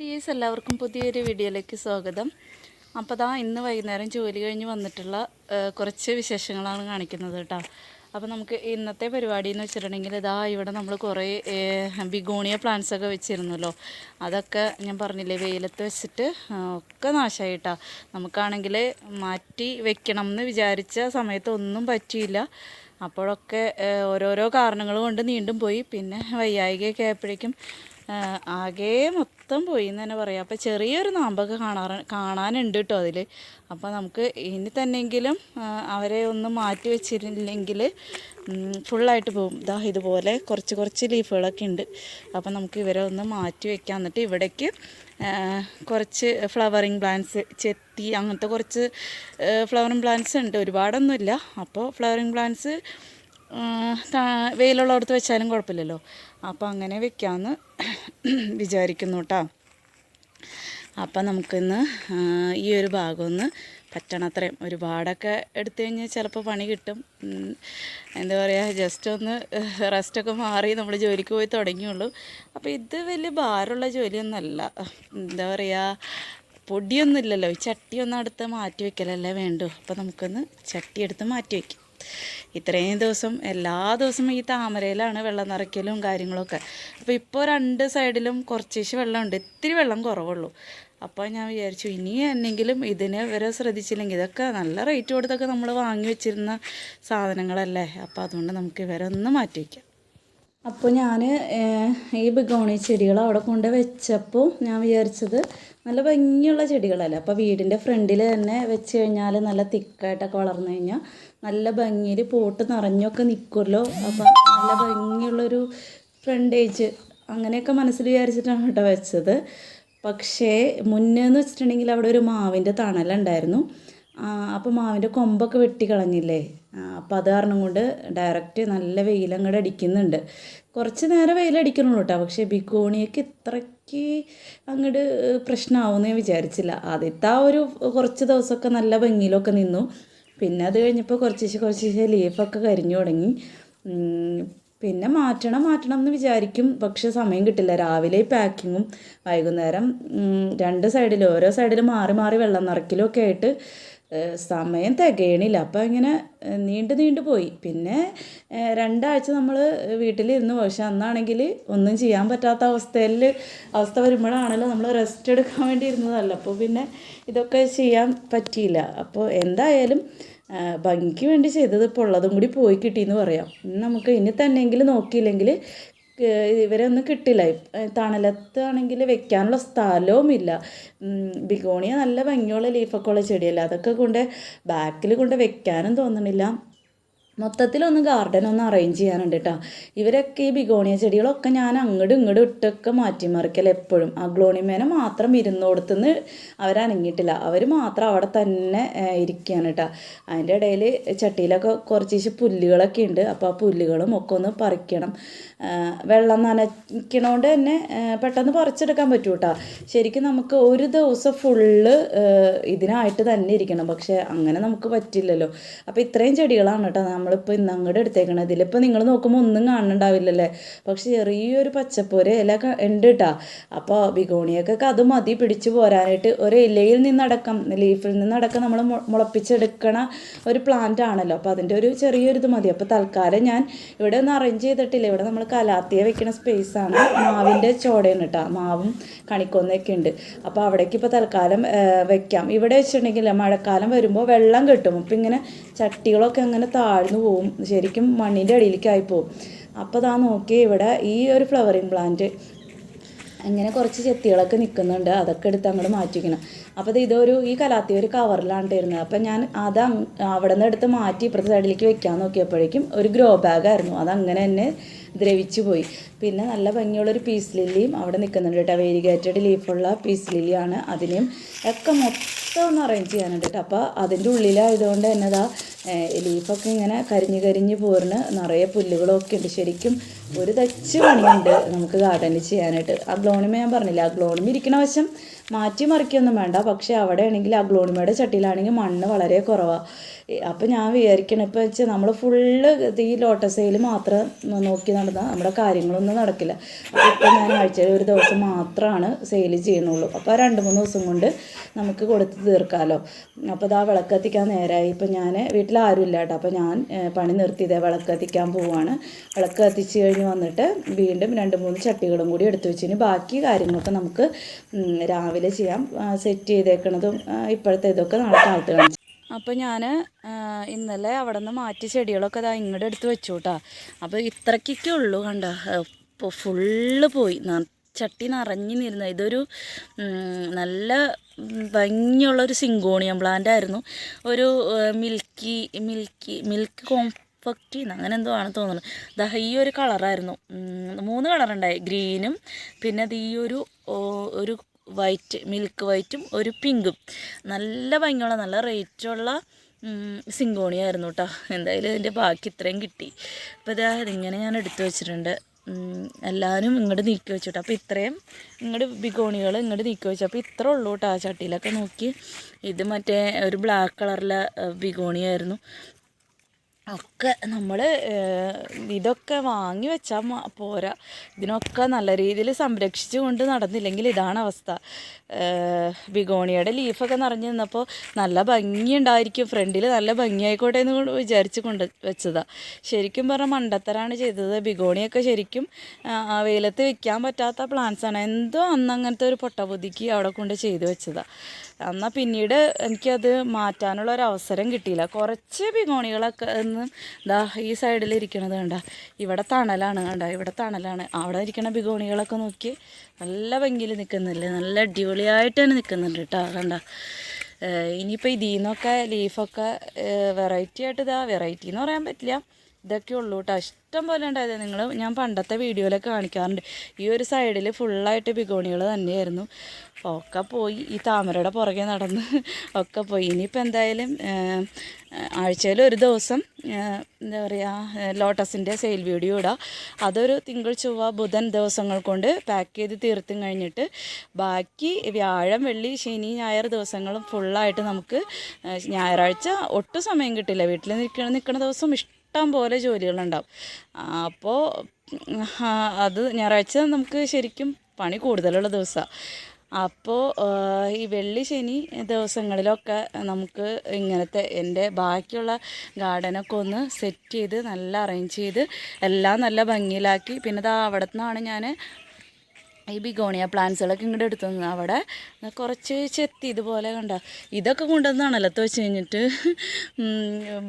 Dears എല്ലാവർക്കും പുതിയൊരു വീഡിയോയിലേക്ക് സ്വാഗതം. അപ്പോൾ ദാ ഇന്ന് വൈകുന്നേരം ജോലി കഴിഞ്ഞ് വന്നിട്ടുള്ള കുറച്ച് വിശേഷങ്ങളാണ് കാണിക്കുന്നത് കേട്ടോ. അപ്പോൾ നമുക്ക് ഇന്നത്തെ പരിപാടി എന്ന് വെച്ചിട്ടുണ്ടെങ്കിൽ ഇതാ ഇവിടെ നമ്മൾ കുറേ ബിഗോണിയ പ്ലാന്റ്സ് ഒക്കെ വെച്ചിരുന്നല്ലോ. അതൊക്കെ ഞാൻ പറഞ്ഞില്ലേ വെയിലത്ത് വെച്ചിട്ട് ഒക്കെ നാശമായി കേട്ടോ. നമുക്കാണെങ്കിൽ മാറ്റി വെക്കണം എന്ന് വിചാരിച്ച സമയത്ത് ഒന്നും പറ്റിയില്ല. അപ്പോഴൊക്കെ ഓരോരോ കാരണങ്ങൾ കൊണ്ട് നീണ്ടും പോയി. പിന്നെ വയ്യായികയൊക്കെ ആയപ്പോഴേക്കും ആകെ മൊത്തം പോയി എന്ന് തന്നെ പറയാം. അപ്പോൾ ചെറിയൊരു നാമ്പൊക്കെ കാണാറ് കാണാനുണ്ട് കേട്ടോ അതിൽ അപ്പോൾ നമുക്ക് ഇനി തന്നെങ്കിലും അവരെ ഒന്ന് മാറ്റി വെച്ചിരുന്നില്ലെങ്കിൽ ഫുള്ളായിട്ട് പോകും ഇതാ ഇതുപോലെ കുറച്ച് കുറച്ച് ലീഫുകളൊക്കെ ഉണ്ട് അപ്പോൾ നമുക്ക് ഇവരെ ഒന്ന് മാറ്റി വെക്കാം. എന്നിട്ട് ഇവിടേക്ക് കുറച്ച് ഫ്ലവറിങ് പ്ലാന്റ്സ് ചെത്തി അങ്ങനത്തെ കുറച്ച് ഫ്ലവറിങ് പ്ലാന്റ്സ് ഉണ്ട്. ഒരുപാടൊന്നുമില്ല. അപ്പോൾ ഫ്ലവറിങ് പ്ലാന്റ്സ് വെയിലുള്ളിടത്ത് വെച്ചാലും കുഴപ്പമില്ലല്ലോ. അപ്പോൾ അങ്ങനെ വെക്കാമെന്ന് വിചാരിക്കുന്നു കേട്ടോ അപ്പം നമുക്കിന്ന് ഈ ഒരു ഭാഗം ഒന്ന് പറ്റണത്രയും. ഒരുപാടൊക്കെ എടുത്തു കഴിഞ്ഞാൽ ചിലപ്പോൾ പണി കിട്ടും. എന്താ പറയുക ജസ്റ്റ് ഒന്ന് റെസ്റ്റൊക്കെ മാറി നമ്മൾ ജോലിക്ക് പോയി തുടങ്ങിയുള്ളൂ. അപ്പോൾ ഇത് വലിയ ഭാരമുള്ള ജോലിയൊന്നുമല്ല എന്താ പറയുക പൊടിയൊന്നുമില്ലല്ലോ. ഈ ചട്ടിയൊന്നും അടുത്ത് മാറ്റി വെക്കലല്ലേ വേണ്ടു. അപ്പോൾ നമുക്കൊന്ന് ചട്ടി എടുത്ത് മാറ്റി വയ്ക്കും ഇത്രയും ദിവസം എല്ലാ ദിവസവും ഈ താമരയിലാണ് വെള്ളം നിറയ്ക്കലും കാര്യങ്ങളൊക്കെ. അപ്പോൾ ഇപ്പോൾ രണ്ട് സൈഡിലും കുറച്ചേശ് വെള്ളമുണ്ട്. ഇത്തിരി വെള്ളം കുറവുള്ളൂ. അപ്പോൾ ഞാൻ വിചാരിച്ചു ഇനി എന്നെങ്കിലും ഇതിനെ വരെ ശ്രദ്ധിച്ചില്ലെങ്കിൽ ഇതൊക്കെ നല്ല റേറ്റ് കൊടുത്തൊക്കെ നമ്മൾ വാങ്ങി വെച്ചിരുന്ന സാധനങ്ങളല്ലേ? അപ്പോൾ അതുകൊണ്ട് നമുക്ക് ഇവരെ ഒന്ന് മാറ്റി വയ്ക്കാം അപ്പോൾ ഞാൻ ഈ ബിഗോണി ചെടികൾ അവിടെ കൊണ്ട് വെച്ചപ്പോൾ ഞാൻ വിചാരിച്ചത് നല്ല ഭംഗിയുള്ള ചെടികളല്ലേ? അപ്പോൾ വീടിന്റെ ഫ്രണ്ടിൽ തന്നെ വെച്ച് കഴിഞ്ഞാൽ നല്ല തിക്കായിട്ടൊക്കെ വളർന്നു കഴിഞ്ഞാൽ നല്ല ഭംഗിയിൽ പോട്ട് നിറഞ്ഞൊക്കെ നിൽക്കുമല്ലോ അപ്പം നല്ല ഭംഗിയുള്ളൊരു ഫ്രണ്ടേജ് അങ്ങനെയൊക്കെ മനസ്സിൽ വിചാരിച്ചിട്ടാണ് കേട്ടോ വെച്ചത്. പക്ഷേ മുന്നേ എന്ന് വെച്ചിട്ടുണ്ടെങ്കിൽ അവിടെ ഒരു മാവിന്റെ തണലുണ്ടായിരുന്നു അപ്പോൾ മാവിന്റെ കൊമ്പൊക്കെ വെട്ടിക്കളഞ്ഞില്ലേ? അപ്പോൾ അത് കാരണം കൊണ്ട് ഡയറക്റ്റ് നല്ല വെയിലങ്ങോട്ട് അടിക്കുന്നുണ്ട്. കുറച്ച് നേരം വെയിലടിക്കണുള്ളൂ കേട്ടോ. പക്ഷേ ബിക്കോണിയൊക്കെ ഇത്രയ്ക്ക് അങ്ങോട്ട് പ്രശ്നമാവുമെന്ന് ഞാൻ വിചാരിച്ചില്ല. ആദ്യത്തെ ആ ഒരു കുറച്ച് ദിവസമൊക്കെ നല്ല ഭംഗിയിലൊക്കെ നിന്നു. പിന്നെ അത് കഴിഞ്ഞപ്പോൾ കുറച്ച് കുറച്ച് ലീഫൊക്കെ കരിഞ്ഞു തുടങ്ങി. പിന്നെ മാറ്റണം മാറ്റണം എന്ന് വിചാരിക്കും. പക്ഷെ സമയം കിട്ടില്ല. രാവിലെ പാക്കിങ്ങും വൈകുന്നേരം രണ്ട് സൈഡിൽ ഓരോ സൈഡിൽ മാറി മാറി വെള്ളം നിറയ്ക്കലും ഒക്കെ ആയിട്ട് സമയം തികയണില്ല. അപ്പോൾ ഇങ്ങനെ നീണ്ടു നീണ്ടു പോയി. പിന്നെ രണ്ടാഴ്ച നമ്മൾ വീട്ടിലിരുന്നു. പക്ഷെ അന്നാണെങ്കിൽ ഒന്നും ചെയ്യാൻ പറ്റാത്ത അവസ്ഥയിൽ അവസ്ഥ വരുമ്പോഴാണല്ലോ നമ്മൾ റെസ്റ്റ് എടുക്കാൻ വേണ്ടി ഇരുന്നതല്ല. അപ്പോൾ പിന്നെ ഇതൊക്കെ ചെയ്യാൻ പറ്റിയില്ല. അപ്പോൾ എന്തായാലും ഭംഗിക്ക് വേണ്ടി ചെയ്തത് ഇപ്പോൾ ഉള്ളതും കൂടി പോയി കിട്ടിയെന്ന് പറയാം. നമുക്ക് ഇനി തന്നെയെങ്കിലും നോക്കിയില്ലെങ്കിൽ ഇവരെ ഒന്നും കിട്ടില്ല. തണലത്താണെങ്കിൽ വെക്കാനുള്ള സ്ഥലവും ഇല്ല ബിഗോണിയ നല്ല ഭംഗിയുള്ള ലീഫൊക്കെ ഉള്ള ചെടിയല്ലേ? അതൊക്കെ കൊണ്ട് ബാക്കിൽ കൊണ്ട് വെക്കാനും തോന്നണില്ല. മൊത്തത്തിലൊന്ന് ഗാർഡൻ ഒന്ന് അറേഞ്ച് ചെയ്യാനുണ്ട് കേട്ടോ ഇവരൊക്കെ ഈ ബിഗോണിയ ചെടികളൊക്കെ ഞാൻ അങ്ങോട്ടും ഇങ്ങോട്ടും ഇട്ടൊക്കെ മാറ്റിമറിക്കൽ എപ്പോഴും. ആ ഗ്ലോണിമേനെ മാത്രം ഇരുന്നോടത്തുനിന്ന് അവരനങ്ങിയിട്ടില്ല. അവർ മാത്രം അവിടെ തന്നെ ഇരിക്കുകയാണ് കേട്ടോ അതിന്റെ ഇടയിൽ ചട്ടിയിലൊക്കെ കുറച്ച് പുല്ലുകളൊക്കെ ഉണ്ട് അപ്പോൾ ആ പുല്ലുകളും ഒക്കെ ഒന്ന് പറിക്കണം. വെള്ളം നനയ്ക്കണോണ്ട് തന്നെ പെട്ടെന്ന് പറിച്ചെടുക്കാൻ പറ്റൂ കേട്ടോ ശരിക്കും നമുക്ക് ഒരു ദിവസം ഫുള്ള് ഇതിനായിട്ട് തന്നെ ഇരിക്കണം. പക്ഷേ അങ്ങനെ നമുക്ക് പറ്റില്ലല്ലോ. അപ്പോൾ ഇത്രയും ചെടികളാണ് കേട്ടോ നമ്മളിപ്പോൾ ഇന്ന് അങ്ങോട്ട് എടുത്തേക്കണത് ഇതിലിപ്പോൾ നിങ്ങൾ നോക്കുമ്പോൾ ഒന്നും കാണുന്നുണ്ടാവില്ലല്ലേ പക്ഷെ ചെറിയൊരു പച്ചപ്പൊരു ഇല ഉണ്ട് കേട്ടോ അപ്പോൾ ബിഗോണിയൊക്കെ അത് മതി പിടിച്ചു പോരാനായിട്ട്. ഒരു ഇലയിൽ നിന്നടക്കം ലീഫിൽ നിന്നടക്കം നമ്മൾ മുളപ്പിച്ചെടുക്കണ ഒരു പ്ലാന്റ് ആണല്ലോ. അപ്പോൾ അതിന്റെ ഒരു ചെറിയൊരു ഇത് മതി. അപ്പോൾ തൽക്കാലം ഞാൻ ഇവിടെ ഒന്ന് അറേഞ്ച് ചെയ്തിട്ടില്ല. ഇവിടെ നമ്മൾ കലാത്തിയെ വെക്കുന്ന സ്പേസ് ആണ്. മാവിന്റെ ചോടയാണ് കേട്ടോ മാവും കണിക്കൊന്നൊക്കെ ഉണ്ട് അപ്പോൾ അവിടേക്ക് ഇപ്പോൾ തൽക്കാലം വെക്കാം. ഇവിടെ വെച്ചിട്ടുണ്ടെങ്കിൽ മഴക്കാലം വരുമ്പോൾ വെള്ളം കിട്ടും. അപ്പം ഇങ്ങനെ ചട്ടികളൊക്കെ അങ്ങനെ താഴ്ന്നു പോവും. ശരിക്കും മണ്ണിന്റെ അടിയിലേക്കായി പോവും. അപ്പോൾ താ നോക്കി ഇവിടെ ഈ ഒരു ഫ്ലവറിങ് പ്ലാന്റ് അങ്ങനെ കുറച്ച് ചെത്തികളൊക്കെ നിൽക്കുന്നുണ്ട് അതൊക്കെ എടുത്ത് അങ്ങോട്ട് മാറ്റിക്കണം. അപ്പോൾ അത് ഇതൊരു ഈ കലാത്തി ഒരു കവറിലാണ് തരുന്നത് അപ്പം ഞാൻ അത് അവിടെ നിന്ന് എടുത്ത് മാറ്റി ഇപ്പുറത്തെ സൈഡിലേക്ക് വെക്കാൻ നോക്കിയപ്പോഴേക്കും ഒരു ഗ്രോ ബാഗായിരുന്നു അത് അങ്ങനെ തന്നെ ദ്രവിച്ചു പോയി പിന്നെ നല്ല ഭംഗിയുള്ളൊരു പീസ് ലില്ലിയും അവിടെ നിൽക്കുന്നുണ്ട് കേട്ടോ. വേരിഗേറ്റഡ് ലീഫുള്ള പീസ് ലില്ലിയാണ് അതിനെയും ഒക്കെ മൊത്തം ഒന്ന് അറേഞ്ച് ചെയ്യാനുണ്ട് കേട്ടോ. അപ്പോൾ അതിന്റെ ഉള്ളിലായതുകൊണ്ട് തന്നെ അതാ ലീഫൊക്കെ ഇങ്ങനെ കരിഞ്ഞ് കരിഞ്ഞ് പോരണ് നിറയെ പുല്ലുകളൊക്കെ ഉണ്ട്. ശരിക്കും ഒരു തച്ച് പണിയുണ്ട് നമുക്ക് ഗാർഡനിൽ ചെയ്യാനായിട്ട്. ആ ഗ്ലോണിമ ഞാൻ പറഞ്ഞില്ല ആ ഗ്ലോണിമ ഇരിക്കുന്ന വശം മാറ്റി മറിക്കൊന്നും വേണ്ട. പക്ഷേ അവിടെ ആണെങ്കിൽ ആ ഗ്ലോണിമയുടെ ചട്ടിയിലാണെങ്കിൽ മണ്ണ് വളരെ കുറവാണ് അപ്പം ഞാൻ വിചാരിക്കണം ഇപ്പം വെച്ചാൽ നമ്മൾ ഫുള്ള് ഈ ലോട്ടസയിൽ മാത്രം നോക്കി നടന്നാൽ നമ്മുടെ കാര്യങ്ങളൊന്നും നടക്കില്ല. ഇപ്പം ഞാൻ ആഴ്ചയിൽ ഒരു ദിവസം മാത്രമാണ് സെയിൽ ചെയ്യുന്നുള്ളൂ. അപ്പോൾ രണ്ട് മൂന്ന് ദിവസം കൊണ്ട് നമുക്ക് കൊടുത്ത് തീർക്കാമല്ലോ അപ്പോൾ ഇതാ വിളക്ക് കത്തിക്കാൻ നേരമായി ഇപ്പം ഞാൻ വീട്ടിൽ ആരും ഇല്ല കേട്ടോ അപ്പോൾ ഞാൻ പണി നിർത്തിയതേ വിളക്ക് കത്തിക്കാൻ പോവാണ്. വിളക്ക് കത്തിച്ച് കഴിഞ്ഞ് വന്നിട്ട് വീണ്ടും രണ്ട് മൂന്ന് ചട്ടികളും കൂടി എടുത്തു വെച്ചിന് ബാക്കി കാര്യങ്ങളൊക്കെ നമുക്ക് രാവിലെ ചെയ്യാം. സെറ്റ് ചെയ്തേക്കണതും ഇപ്പോഴത്തെ ഇതൊക്കെ നാളെ കാലത്ത് കാണിച്ചു അപ്പോൾ ഞാൻ ഇന്നലെ അവിടെ നിന്ന് മാറ്റി ചെടികളൊക്കെ ഇതാ ഇങ്ങോട്ട് എടുത്ത് വെച്ചു കേട്ടോ അപ്പോൾ ഇത്രയ്ക്കൊക്കെ ഉള്ളൂ കണ്ട. ഇപ്പോൾ ഫുള്ള് പോയി. ചട്ടി നിറഞ്ഞു നിരുന്ന ഇതൊരു നല്ല ഭംഗിയുള്ളൊരു സിങ്കോണിയം പ്ലാന്റ് ആയിരുന്നു. ഒരു മിൽക്കി മിൽക്കി മിൽക്ക് കോംഫക്റ്റ് അങ്ങനെ എന്തോ ആണ് തോന്നുന്നത് ദാ ഈ ഒരു കളറായിരുന്നു. മൂന്ന് കളറുണ്ടായി. ഗ്രീനും പിന്നെ അത് ഈ ഒരു ഒരു വൈറ്റ് മിൽക്ക് വൈറ്റും ഒരു പിങ്കും. നല്ല ഭംഗിയുള്ള നല്ല റേറ്റുള്ള സിങ്കോണിയായിരുന്നു കേട്ടോ എന്തായാലും ഇതിന്റെ ബാക്കി ഇത്രയും കിട്ടി. അപ്പോൾ ഇതാ ഇതിങ്ങനെ ഞാൻ എടുത്തു വെച്ചിട്ടുണ്ട്. എല്ലാവരും ഇങ്ങോട്ട് നീക്കി വെച്ചിട്ട് അപ്പോൾ ഇത്രയും ഇങ്ങോട്ട് ബിഗോണികൾ ഇങ്ങോട്ട് നീക്കി വെച്ചു. അപ്പോൾ ഇത്ര ഉള്ളൂ കേട്ടോ ആ ചട്ടിയിലൊക്കെ നോക്കി. ഇത് മറ്റേ ഒരു ബ്ലാക്ക് കളറിലെ ബിഗോണിയായിരുന്നു. ഒക്കെ നമ്മൾ ഇതൊക്കെ വാങ്ങി വെച്ചാൽ പോരാ. ഇതിനൊക്കെ നല്ല രീതിയിൽ സംരക്ഷിച്ചു കൊണ്ട് നടന്നില്ലെങ്കിൽ ഇതാണ് അവസ്ഥ. ബിഗോണിയുടെ ലീഫൊക്കെ നിറഞ്ഞു നിന്നപ്പോൾ നല്ല ഭംഗിയുണ്ടായിരിക്കും. ഫ്രണ്ടിൽ നല്ല ഭംഗിയായിക്കോട്ടെ എന്ന് വിചാരിച്ച് കൊണ്ട് വെച്ചതാണ് ശരിക്കും പറഞ്ഞാൽ മണ്ടത്തരാണ് ചെയ്തത്. ബിഗോണിയൊക്കെ ശരിക്കും വെയിലത്ത് വെക്കാൻ പറ്റാത്ത പ്ലാന്റ്സാണ് എന്തോ അന്ന് അങ്ങനത്തെ ഒരു പൊട്ടബുദ്ധിക്ക് അവിടെ കൊണ്ട് ചെയ്തു വെച്ചതാണ് എന്നാൽ പിന്നീട് എനിക്കത് മാറ്റാനുള്ള ഒരു അവസരം കിട്ടിയില്ല. കുറച്ച് ബിഗോണികളൊക്കെ ഒന്ന് ദാ ഈ സൈഡിൽ ഇരിക്കണത് കണ്ട. ഇവിടെ തണലാണ് കണ്ട. ഇവിടെ തണലാണ്. അവിടെ ഇരിക്കണ ബിഗോണികളൊക്കെ നോക്കി നല്ല ഭംഗിയിൽ നിൽക്കുന്നില്ലേ? നല്ല അടിപൊളിയായിട്ട് തന്നെ നിൽക്കുന്നുണ്ട് കേട്ടോ കണ്ട. ഇനിയിപ്പോൾ ഇതിൽ നിന്നൊക്കെ ലീഫൊക്കെ വെറൈറ്റി ആയിട്ട് ഇതാ വെറൈറ്റി എന്ന് പറയാൻ പറ്റില്ല. ഇതൊക്കെ ഉള്ളൂ കേട്ടോ. ഇഷ്ടം പോലെ ഉണ്ടായത് നിങ്ങൾ ഞാൻ പണ്ടത്തെ വീഡിയോയിലൊക്കെ കാണിക്കാറുണ്ട്. ഈ ഒരു സൈഡിൽ ഫുള്ളായിട്ട് ബിഗോണികൾ തന്നെയായിരുന്നു. ഒക്കെ പോയി. ഈ താമരയുടെ പുറകെ നടന്ന് ഒക്കെ പോയി. ഇനിയിപ്പോൾ എന്തായാലും ആഴ്ചയിൽ ഒരു ദിവസം എന്താ പറയുക ലോട്ടസിന്റെ സെയിൽ വീഡിയോ ഇടാം. അതൊരു തിങ്കൾ ചൊവ്വ ബുധൻ ദിവസങ്ങൾ കൊണ്ട് പാക്ക് ചെയ്ത് തീർത്തും കഴിഞ്ഞിട്ട് ബാക്കി വ്യാഴം വെള്ളി ശനി ഞായർ ദിവസങ്ങളും ഫുള്ളായിട്ട് നമുക്ക് ഞായറാഴ്ച ഒട്ടും സമയം കിട്ടില്ല. വീട്ടിൽ നിൽക്കണ നിൽക്കുന്ന ദിവസം ഇഷ്ടം പോലെ ജോലികളുണ്ടാവും. അപ്പോൾ അത് ഞായറാഴ്ച നമുക്ക് ശരിക്കും പണി കൂടുതലുള്ള ദിവസമാണ് അപ്പോൾ ഈ വെള്ളി ശനി ദിവസങ്ങളിലൊക്കെ നമുക്ക് ഇങ്ങനത്തെ എന്റെ ബാക്കിയുള്ള ഗാർഡനൊക്കെ ഒന്ന് സെറ്റ് ചെയ്ത് നല്ല അറേഞ്ച് ചെയ്ത് എല്ലാം നല്ല ഭംഗിയിലാക്കി. പിന്നെ അത് അവിടെ നിന്നാണ് ഞാൻ ഈ ബിഗോണിയ പ്ലാന്റ്സുകളൊക്കെ ഇങ്ങോട്ട് എടുത്തു തന്നു അവിടെ. കുറച്ച് ചെത്തി ഇതുപോലെ കണ്ട. ഇതൊക്കെ കൊണ്ടുവന്നാണ് നിലത്ത് വെച്ച് കഴിഞ്ഞിട്ട്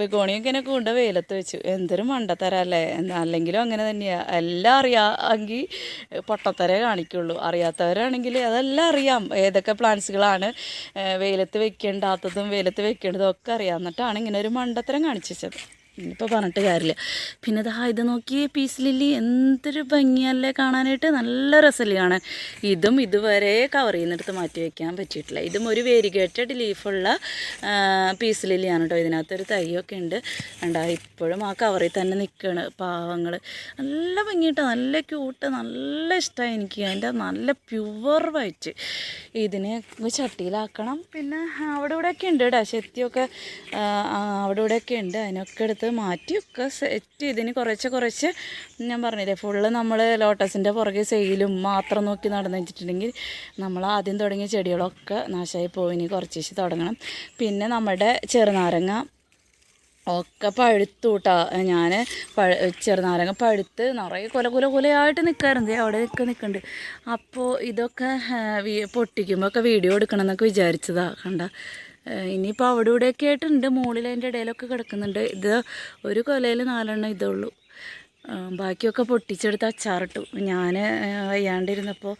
ബിഗോണിയൊക്കെ എന്നെ കൊണ്ട് വെയിലത്ത് വെച്ചു. എന്തൊരു മണ്ടത്തരല്ലേ അല്ലെങ്കിലും അങ്ങനെ തന്നെയാണ് എല്ലാം അറിയാമെങ്കിൽ പൊട്ടത്തരേ കാണിക്കുള്ളൂ. അറിയാത്തവരാണെങ്കിൽ അതെല്ലാം അറിയാം. ഏതൊക്കെ പ്ലാന്റ്സുകളാണ് വെയിലത്ത് വെക്കേണ്ടാത്തതും വെയിലത്ത് വെക്കേണ്ടതും ഒക്കെ അറിയാം. എന്നിട്ടാണ് ഇങ്ങനെ ഒരു മണ്ടത്തരം കാണിച്ചു വെച്ചത്. ഇനിയിപ്പോൾ പറഞ്ഞിട്ട് കാര്യമില്ല പിന്നെ ദാ ഇത് നോക്കി പീസ് ലില്ലി എന്തൊരു ഭംഗിയല്ലേ കാണാനായിട്ട്. നല്ല രസമല്ലേ കാണാൻ. ഇതും ഇതുവരെ കവർ ചെയ്യുന്നിടത്ത് മാറ്റി വയ്ക്കാൻ പറ്റിയിട്ടില്ല. ഇതും ഒരു വേരിഗേറ്റഡ് ലീഫുള്ള പീസ് ലില്ലിയാണ് കേട്ടോ ഇതിനകത്തൊരു തൈയൊക്കെ ഉണ്ട്. കണ്ടാ ഇപ്പോഴും ആ കവറിൽ തന്നെ നിൽക്കുകയാണ് പാവങ്ങൾ നല്ല ഭംഗിയിട്ട് നല്ല ക്യൂട്ട് നല്ല ഇഷ്ടമായി എനിക്ക്. അതിന്റെ നല്ല പ്യുവർ വൈറ്റ് ഇതിനെ ചട്ടിയിലാക്കണം. പിന്നെ അവിടെ ഇവിടെയൊക്കെ ഉണ്ട് കേട്ടോ ശക്തിയൊക്കെ അവിടെ ഇവിടെയൊക്കെ ഉണ്ട്. അതിനൊക്കെ എടുത്ത് മാറ്റിയൊക്കെ സെറ്റ് ചെയ്തിന് കുറച്ച് കുറച്ച് ഞാൻ പറഞ്ഞില്ലേ ഫുള്ള് നമ്മൾ ലോട്ടസിന്റെ പുറകെ സെയിലും മാത്രം നോക്കി നടന്നു വെച്ചിട്ടുണ്ടെങ്കിൽ നമ്മൾ ആദ്യം തുടങ്ങിയ ചെടികളൊക്കെ നാശമായി പോയി ഇനി കുറച്ച് ദിവസം തുടങ്ങണം. പിന്നെ നമ്മുടെ ചെറുനാരങ്ങ ഒക്കെ പഴുത്തു ഞാൻ പഴ ചെറുനാരങ്ങ പഴുത്ത് നിറയെ കൊല കുല കുലയായിട്ട് നിൽക്കാറുണ്ട് അവിടെ നിൽക്കുക നിൽക്കുന്നുണ്ട് അപ്പോൾ ഇതൊക്കെ പൊട്ടിക്കുമ്പോൾ ഒക്കെ വീഡിയോ എടുക്കണം എന്നൊക്കെ വിചാരിച്ചതാ കണ്ട. ഇനിയിപ്പോൾ അവിടെ ഇവിടെയൊക്കെ ആയിട്ടുണ്ട്. മുകളിൽ അതിന്റെ ഇടയിലൊക്കെ കിടക്കുന്നുണ്ട്. ഇത് ഒരു കൊലയിൽ നാലെണ്ണം ഇതേ ഉള്ളൂ. ബാക്കിയൊക്കെ പൊട്ടിച്ചെടുത്ത് അച്ചാറിട്ടു ഞാൻ വയ്യാണ്ടിരുന്നപ്പോൾ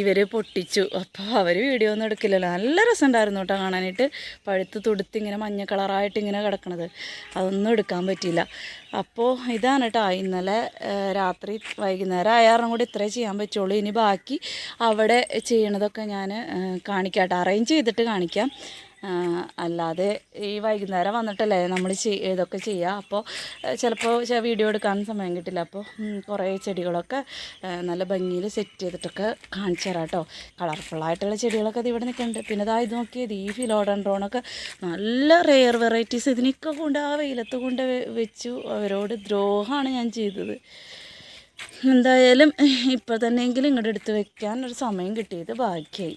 ഇവർ പൊട്ടിച്ചു. അപ്പോൾ അവർ വീഡിയോ ഒന്നും എടുക്കില്ലല്ലോ. നല്ല രസമുണ്ടായിരുന്നു കേട്ടോ കാണാനായിട്ട്. പഴുത്ത് തുടുത്ത് ഇങ്ങനെ മഞ്ഞ കളറായിട്ട് ഇങ്ങനെ കിടക്കണത്. അതൊന്നും എടുക്കാൻ പറ്റിയില്ല. അപ്പോൾ ഇതാണ് കേട്ടോ ഇന്നലെ രാത്രി വൈകുന്നേരം ആയാറും കൂടി ഇത്രേ ചെയ്യാൻ പറ്റുള്ളൂ. ഇനി ബാക്കി അവിടെ ചെയ്യണതൊക്കെ ഞാൻ കാണിക്കാം കേട്ടോ അറേഞ്ച് ചെയ്തിട്ട് കാണിക്കാം. അല്ലാതെ ഈ വൈകുന്നേരം വന്നിട്ടല്ലേ നമ്മൾ ഇതൊക്കെ ചെയ്യുക അപ്പോൾ ചിലപ്പോൾ വീഡിയോ എടുക്കാൻ സമയം കിട്ടില്ല. അപ്പോൾ കുറേ ചെടികളൊക്കെ നല്ല ഭംഗിയിൽ സെറ്റ് ചെയ്തിട്ടൊക്കെ കാണിച്ചു തരാം കേട്ടോ കളർഫുള്ളായിട്ടുള്ള ചെടികളൊക്കെ ഇത് ഇവിടെ നിൽക്കുന്നുണ്ട് പിന്നെ ഇതാ ഇത് നോക്കിയത് ഈ ഫിലോഡൻഡ്രോണൊക്കെ നല്ല റെയർ വെറൈറ്റീസ് ഇതിനൊക്കെ കൊണ്ട് ആ വെയിലത്ത് കൊണ്ട് വെച്ചു. അവരോട് ദ്രോഹമാണ് ഞാൻ ചെയ്തത്. എന്തായാലും ഇപ്പോൾ തന്നെയെങ്കിലും ഇങ്ങോട്ട് എടുത്ത് വെക്കാൻ ഒരു സമയം കിട്ടിയത് ഭാഗ്യമായി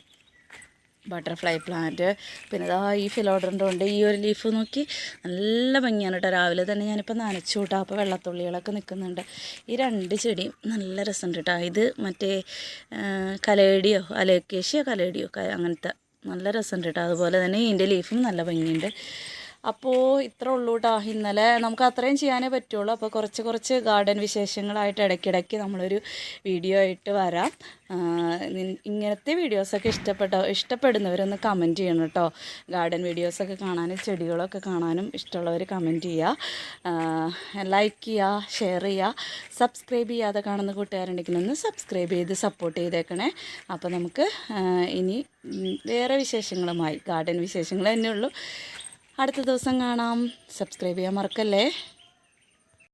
ബട്ടർഫ്ലൈ പ്ലാന്റ് പിന്നെ ഇതാ ഈ ഫിലോഡറിന്റെ ഈ ഒരു ലീഫ് നോക്കി നല്ല ഭംഗിയാണ് കേട്ടോ രാവിലെ തന്നെ ഞാനിപ്പോൾ നനച്ചു കൂട്ടാ അപ്പോൾ വെള്ളത്തുള്ളികളൊക്കെ നിൽക്കുന്നുണ്ട് ഈ രണ്ട് ചെടിയും നല്ല രസമുണ്ട് കേട്ടോ ഇത് മറ്റേ കലേടിയോ അലേക്കേഷ്യോ കലേടിയോ അങ്ങനത്തെ നല്ല രസമുണ്ട് കേട്ടോ അതുപോലെ തന്നെ ഇതിന്റെ ലീഫും നല്ല ഭംഗിയുണ്ട്. അപ്പോൾ ഇത്ര ഉള്ളൂ കേട്ടോ ഇന്നലെ നമുക്ക് അത്രയും ചെയ്യാനേ പറ്റുള്ളൂ. അപ്പോൾ കുറച്ച് കുറച്ച് ഗാർഡൻ വിശേഷങ്ങളായിട്ട് ഇടയ്ക്കിടയ്ക്ക് നമ്മളൊരു വീഡിയോ ആയിട്ട് വരാം. ഇങ്ങനത്തെ വീഡിയോസൊക്കെ ഇഷ്ടപ്പെട്ട ഇഷ്ടപ്പെടുന്നവരൊന്ന് കമന്റ് ചെയ്യണം കേട്ടോ ഗാർഡൻ വീഡിയോസൊക്കെ കാണാനും ചെടികളൊക്കെ കാണാനും ഇഷ്ടമുള്ളവർ കമന്റ് ചെയ്യുക ലൈക്ക് ചെയ്യുക ഷെയർ ചെയ്യുക സബ്സ്ക്രൈബ് ചെയ്യാതെ കാണുന്ന കൂട്ടുകാരുണ്ടെങ്കിൽ ഒന്ന് സബ്സ്ക്രൈബ് ചെയ്ത് സപ്പോർട്ട് ചെയ്തേക്കണേ. അപ്പോൾ നമുക്ക് ഇനി വേറെ വിശേഷങ്ങളുമായി ഗാർഡൻ വിശേഷങ്ങൾ തന്നെ ഉള്ളൂ അടുത്ത ദിവസം കാണാം. സബ്സ്ക്രൈബ് ചെയ്യാൻ മറക്കല്ലേ?